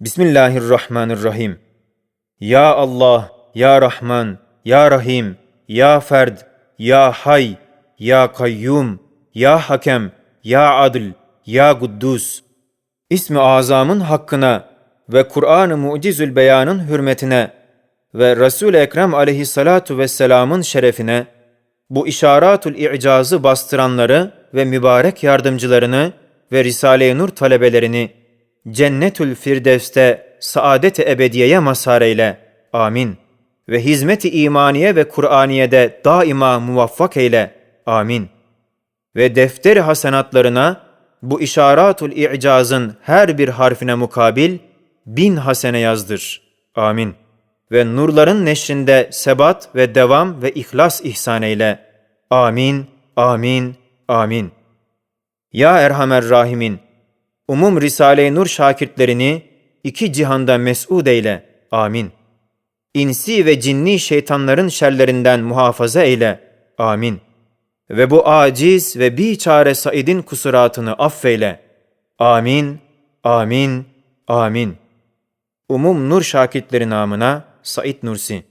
Bismillahirrahmanirrahim. Ya Allah, Ya Rahman, Ya Rahim, Ya Ferd, Ya Hay, Ya Kayyum, Ya Hakem, Ya Adil, Ya Kuddus. İsmi azamın hakkına ve Kur'an-ı Mucizül Beyan'ın hürmetine ve Resul-i Ekrem aleyhissalatu vesselamın şerefine bu işaratul i'cazı bastıranları ve mübarek yardımcılarını ve Risale-i Nur talebelerini Cennetül Firdevs'te saadet-i ebediyeye mazhar eyle. Amin. Ve hizmet-i imaniye ve Kur'aniye'de daima muvaffak eyle. Amin. Ve defteri hasenatlarına bu işaratul i'cazın her bir harfine mukabil bin hasene yazdır. Amin. Ve nurların neşrinde sebat ve devam ve ihlas ihsan eyle. Amin, amin, amin. Ya Erhamer Rahimin, umum Risale-i Nur şakirtlerini iki cihanda mes'ud eyle. Amin. İnsi ve cinni şeytanların şerlerinden muhafaza eyle. Amin. Ve bu aciz ve biçare Said'in kusuratını affeyle. Amin, amin, amin. Umum Nur şakirtleri namına Said Nursi